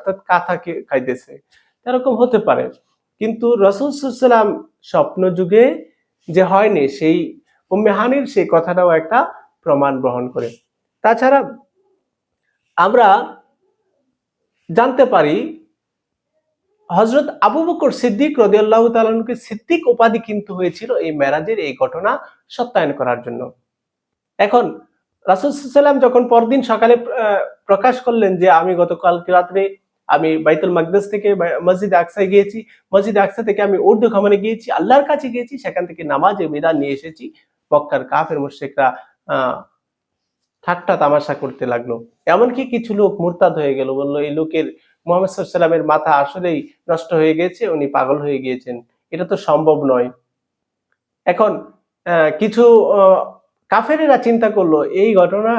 অর্থাৎ কাঁথা খাইতেছে। এরকম হতে পারে। কিন্তু রসুল সাল্লাম স্বপ্ন যুগে যে হয়নি, সেই উম্মেহানির সেই কথাটাও একটা প্রমাণ গ্রহণ করে। তাছাড়া আমরা জানতে পারি হজরত আবু বকর সিদ্দিক রদিয়াল্লাহ তালকে সিদ্দিক উপাধি কিন্তু হয়েছিল এই মেরাজের এই ঘটনা সত্যায়ন করার জন্য। এখন রাসুলসাল্লাম যখন পরদিন সকালে প্রকাশ করলেন যে, আমি গতকাল রাত্রে আমি বাইতুল মাকদাস থেকে মসজিদ আকসায় গিয়েছি। মসজিদ আকসা থেকে আমি উর্দু খামানে গিয়েছি, আল্লাহর কাছে গিয়েছি, সেখান থেকে নামাজে বিধান নিয়ে এসেছি। মক্কার কাফের মুশরিকরা আহ ঠাট্টা তামাশা করতে লাগল। এমনকি কিছু লোক মুরতাদ হয়ে গেল, বলল, এই লোকের মোহাম্মদ সাল্লামের মাথা আসলেই নষ্ট হয়ে গেছে, উনি পাগল হয়ে গিয়েছেন। এটা তো সম্ভব নয়। এখন কিছু কাফেরেরা চিন্তা করল, এই ঘটনা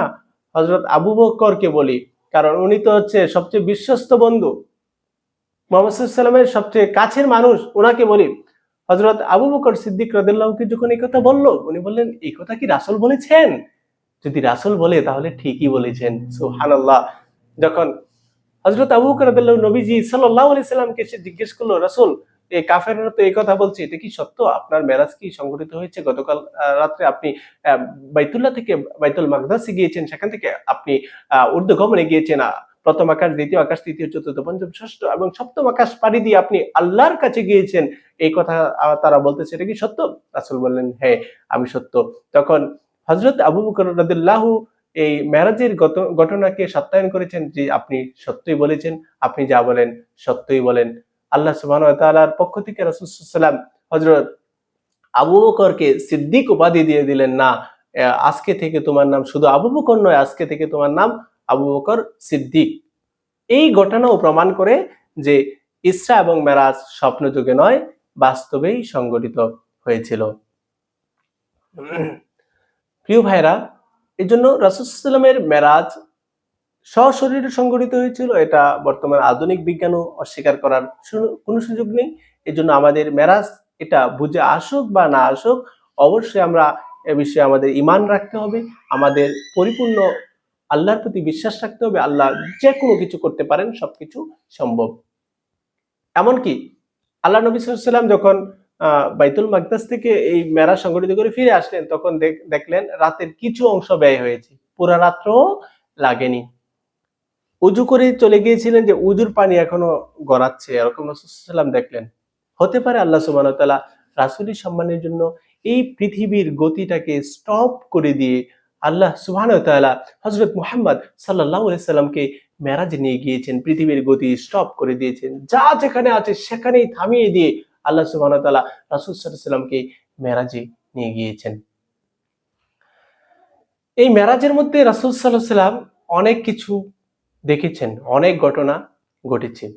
হজরত আবু বকরকে বলি। কারণ উনি তো হচ্ছে সবচেয়ে বিশ্বস্ত বন্ধু। মোহাম্মদ সাল্লামের সবচেয়ে কাছের মানুষ ওনাকে বলি। হজরত আবু বকর সিদ্দিক রদুল্লাহকে যখন এই কথা বলল, উনি বললেন, এই কথা কি রাসূল বলেছেন? যদি রাসূল বলে, তাহলে ঠিকই বলেছেন। সুবহানাল্লাহ। যখন হজরত আবু বকর রাদিয়াল্লাহু নবীজি সাল্লাল্লাহু আলাইহি সাল্লামকে সে জিজ্ঞেস করল, রাসূল এই কাফেররা তো এই কথা বলছে এটা কি সত্য? আপনার মেরাজ কি সংঘটিত হয়েছে? গতকাল রাত্রে আপনি বাইতুল্লাহ থেকে বাইতুল মাকদাসে গিয়েছেন সেখান থেকে আপনি আহ, উর্দু গমনে গিয়েছেন প্রথম আকাশ দ্বিতীয় আকাশ তৃতীয় চতুর্থ পঞ্চম ষষ্ঠ এবং সপ্তম আকাশ পাড়ি দিয়ে আপনি আল্লাহর কাছে গিয়েছেন এই কথা তারা বলতেছে এটা কি সত্য? রাসূল বললেন হ্যাঁ আমি সত্য। তখন হজরত আবু বকর এই মেরাজের গত- ঘটনাকে সত্যায়ন করেছেন যে আপনি সত্যই বলেছেন আপনি যা বলেন সত্যই বলেন। আল্লাহ সুবহানাহু ওয়া তাআলার পক্ষ থেকে রাসূল সাল্লাম হযরত আবু বকরকে সিদ্দিক উপাধি দিয়ে দিলেন, না আজকে থেকে তোমার নাম শুধু আবু বকর নয়, আজকে থেকে তোমার নাম আবু বকর সিদ্দিক। এই ঘটনাও প্রমাণ করে যে ইসরা এবং মেরাজ স্বপ্ন যুগে নয়, বাস্তবেই সংগঠিত হয়েছিল। প্রিয় ভাইরা এই জন্য রাসুসাল্লামের মেরাজ সশরীরে সংগঠিত হয়েছিল, এটা বর্তমান আধুনিক বিজ্ঞানও অস্বীকার করার কোনো সুযোগ নেই। এই জন্য আমাদের মেরাজ, এটা বুঝে আসুক বা না আসুক, অবশ্যই আমরা এ বিষয়ে আমাদের ইমান রাখতে হবে, আমাদের পরিপূর্ণ আল্লাহর প্রতি বিশ্বাস রাখতে হবে, আল্লাহ যে কোনো কিছু করতে পারেন, সবকিছু সম্ভব। এমনকি আল্লাহ নবী সাল্লাম যখন বাইতুল মাকদাস থেকে এই মেরা সংগঠিত করে ফিরে আসলেন, তখন দেখ- দেখলেন রাতের কিছু অংশ ব্যয় হয়েছে, পুরা রাত্রও লাগেনি। উজু করে চলে গিয়েছিলেন যে উজুর পানি এখনও গড়াচ্ছে। এরকম রসুলাম দেখলেন। হতে পারে আল্লাহ সুবান তালা রাসুলি সম্মানের জন্য এই পৃথিবীর গতিটাকে স্টপ করে দিয়ে আল্লাহ সুবাহ তাআলা হজরত মুহাম্মদ সাল্লাহ সাল্লামকে মেরাজে নিয়ে গিয়েছেন, পৃথিবীর গতি স্টপ করে দিয়েছেন। যা যেখানে আছে সেখানেই থামিয়ে দিয়ে আল্লাহ সুবাহ তাআলা রাসুল সাল্লামকে মেরাজে নিয়ে গিয়েছেন। এই মেরাজের মধ্যে রাসুল সাল্লাহ সাল্লাম অনেক কিছু দেখেছেন অনেক ঘটনা ঘটেছে।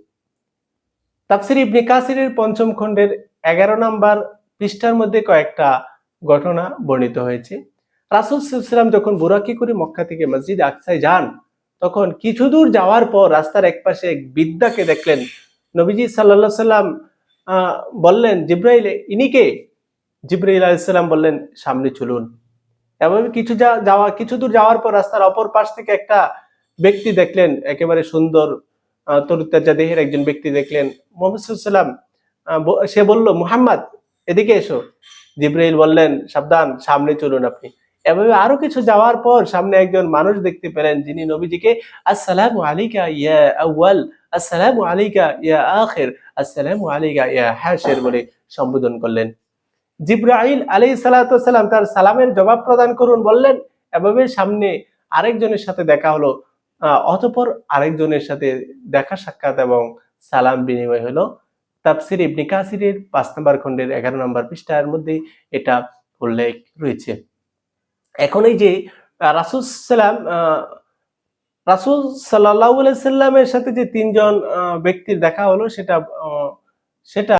তাফসির ইবনে কাসিরের পঞ্চম খণ্ডের এগারো নম্বর পৃষ্ঠার মধ্যে কয়েকটা ঘটনা বর্ণিত হয়েছে। রাসুল সাল্লাম যখন বুরাকি করে মক্কা থেকে মসজিদ আকসায় যান, তখন কিছু দূর যাওয়ার পর রাস্তার একপাশে এক বৃদ্ধাকে দেখলেন। নবীজি সাল্লাহ সাল্লাম বললেন, জিব্রাইল ইনিকে জিব্রাইল আলাইসাল্লাম বললেন, সামনে চলুন। এবং কিছু যা- যাওয়া, কিছু দূর যাওয়ার পর রাস্তার অপর পাশ থেকে একটা ব্যক্তি দেখলেন একেবারে সুন্দর আহ, দেহের একজন ব্যক্তি দেখলেন। মোহাম্মদ সাল্লাম সে বলল মুহাম্মদ এদিকে এসো। জিব্রাইল বললেন সাবধান সামনে চলুন আপনি। এভাবে আরও কিছু যাওয়ার পর সামনে একজন মানুষ দেখতে পেলেন যিনি নবীজিকে আসসালামু আলাইকা ইয়া আউয়াল আসসালামু আলাইকা ইয়া আখির আসসালামু আলাইকা ইয়া হাশির বলে সম্বোধন করলেন। জিব্রাইল সালাতু সালাম তার সালামের জবাব প্রদান করুন বললেন। এভাবে সামনে আরেকজনের সাথে দেখা হলো। অতঃপর আরেকজনের সাথে দেখা সাক্ষাৎ এবং সালাম বিনিময় হলো। তাফসির ইবনে কাসিরের পাঁচ নম্বর খণ্ডের এগারো নম্বর পৃষ্ঠার মধ্যে এটা উল্লেখ রয়েছে। এখন এই যে রাসূল সাল্লাম আহ, রাসূল আলাইহি সাল্লামের সাথে যে তিনজন ব্যক্তির দেখা হলো সেটা সেটা